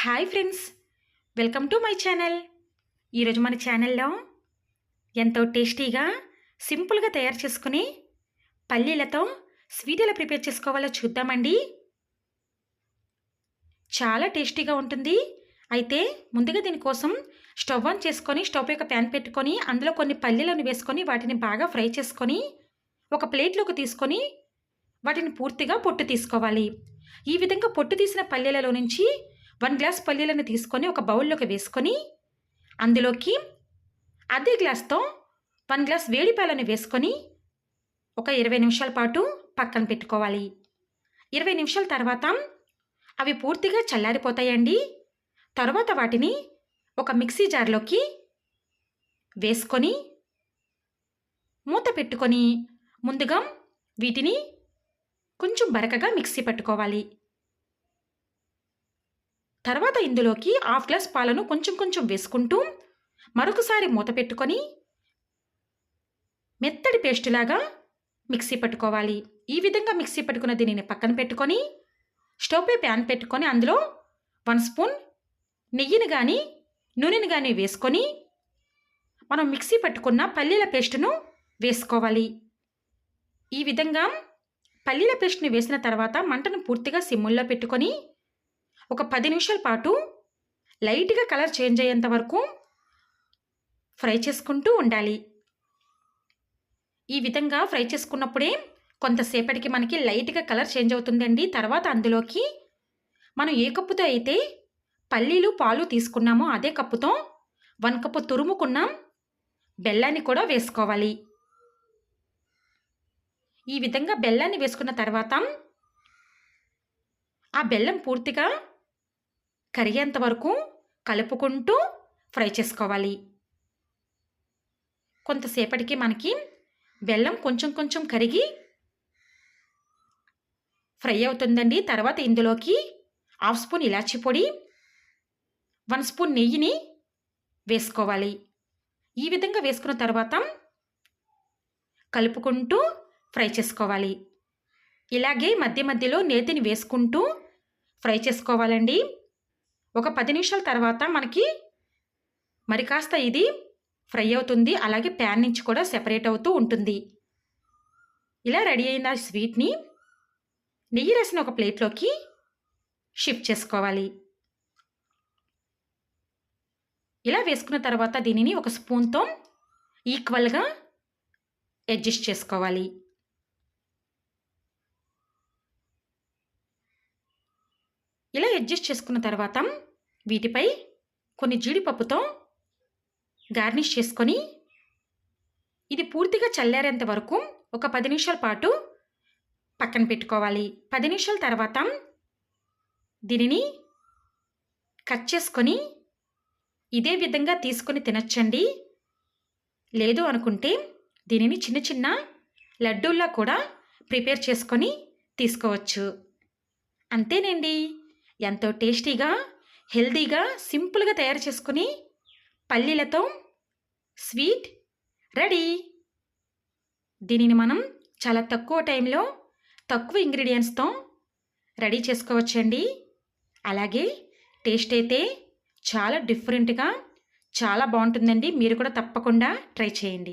Hi friends welcome to my channel. ఈరోజు మన ఛానల్లో ఎంతో టేస్టీగా సింపుల్గా తయారు చేసుకుని పల్లీలతో స్వీట్ ఎలా ప్రిపేర్ చేసుకోవాలో చూద్దామండి. చాలా టేస్టీగా ఉంటుంది. అయితే ముందుగా దీనికోసం స్టవ్ ఆన్ చేసుకొని స్టవ్ యొక్క ప్యాన్ పెట్టుకొని అందులో కొన్ని పల్లీలను వేసుకొని వాటిని బాగా ఫ్రై చేసుకొని ఒక ప్లేట్లోకి తీసుకొని వాటిని పూర్తిగా పొట్టు తీసుకోవాలి. ఈ విధంగా పొట్టు తీసిన పల్లీలలో నుంచి వన్ గ్లాస్ పల్లీలను తీసుకొని ఒక బౌల్లోకి వేసుకొని అందులోకి అదే గ్లాస్తో వన్ గ్లాస్ వేడి పాలను వేసుకొని ఒక ఇరవై నిమిషాల పాటు పక్కన పెట్టుకోవాలి. ఇరవై నిమిషాల తర్వాత అవి పూర్తిగా చల్లారిపోతాయండి. తర్వాత వాటిని ఒక మిక్సీ జార్లోకి వేసుకొని మూత పెట్టుకొని ముందుగా వీటిని కొంచెం బరకగా మిక్సీ పట్టుకోవాలి. తర్వాత ఇందులోకి హాఫ్ గ్లాస్ పాలను కొంచెం కొంచెం వేసుకుంటూ మరొకసారి మూత పెట్టుకొని మెత్తడి పేస్టులాగా మిక్సీ పట్టుకోవాలి. ఈ విధంగా మిక్సీ పట్టుకున్న దీనిని పక్కన పెట్టుకొని స్టవ్పై ప్యాన్ పెట్టుకొని అందులో వన్ స్పూన్ నెయ్యిని కానీ నూనెని కానీ వేసుకొని మనం మిక్సీ పట్టుకున్న పల్లీల పేస్టును వేసుకోవాలి. ఈ విధంగా పల్లీల పేస్ట్ని వేసిన తర్వాత మంటను పూర్తిగా సిమ్ముల్లో పెట్టుకొని ఒక పది నిమిషాల పాటు లైట్గా కలర్ చేంజ్ అయ్యేంత వరకు ఫ్రై చేసుకుంటూ ఉండాలి. ఈ విధంగా ఫ్రై చేసుకున్నప్పుడే కొంతసేపటికి మనకి లైట్గా కలర్ చేంజ్ అవుతుందండి. తర్వాత అందులోకి మనం ఏ కప్పుతో అయితే పల్లీలు పాలు తీసుకున్నామో అదే కప్పుతో వన్ కప్పు తురుముకున్నాం బెల్లాన్ని కూడా వేసుకోవాలి. ఈ విధంగా బెల్లాన్ని వేసుకున్న తర్వాత ఆ బెల్లం పూర్తిగా కరిగేంత వరకు కలుపుకుంటూ ఫ్రై చేసుకోవాలి. కొంతసేపటికి మనకి బెల్లం కొంచెం కొంచెం కరిగి ఫ్రై అవుతుందండి. తర్వాత ఇందులోకి హాఫ్ స్పూన్ ఇలాచి పొడి వన్ స్పూన్ నెయ్యిని వేసుకోవాలి. ఈ విధంగా వేసుకున్న తర్వాత కలుపుకుంటూ ఫ్రై చేసుకోవాలి. ఇలాగే మధ్య మధ్యలో నేతిని వేసుకుంటూ ఫ్రై చేసుకోవాలండి. ఒక పది నిమిషాల తర్వాత మనకి మరి కాస్త ఇది ఫ్రై అవుతుంది. అలాగే ప్యాన్ నుంచి కూడా సెపరేట్ అవుతూ ఉంటుంది. ఇలా రెడీ అయిన స్వీట్ని నెయ్యి రాసిన ఒక ప్లేట్లోకి షిఫ్ట్ చేసుకోవాలి. ఇలా వేసుకున్న తర్వాత దీనిని ఒక స్పూన్తో ఈక్వల్గా అడ్జస్ట్ చేసుకోవాలి. ఇలా అడ్జస్ట్ చేసుకున్న తర్వాత వీటిపై కొన్ని జీడిపప్పుతో గార్నిష్ చేసుకొని ఇది పూర్తిగా చల్లారేంత వరకు ఒక పది నిమిషాల పాటు పక్కన పెట్టుకోవాలి. పది నిమిషాల తర్వాత దీనిని కట్ చేసుకొని ఇదే విధంగా తీసుకొని తినచ్చండి. లేదు అనుకుంటే దీనిని చిన్న చిన్న లడ్డూల్లా కూడా ప్రిపేర్ చేసుకొని తీసుకోవచ్చు. అంతేనండి. ఎంతో టేస్టీగా హెల్దీగా సింపుల్గా తయారు చేసుకుని పల్లీలతో స్వీట్ రెడీ. దీనిని మనం చాలా తక్కువ టైంలో తక్కువ ఇంగ్రీడియంట్స్తో రెడీ చేసుకోవచ్చండి. అలాగే టేస్ట్ అయితే చాలా డిఫరెంట్గా చాలా బాగుంటుందండి. మీరు కూడా తప్పకుండా ట్రై చేయండి.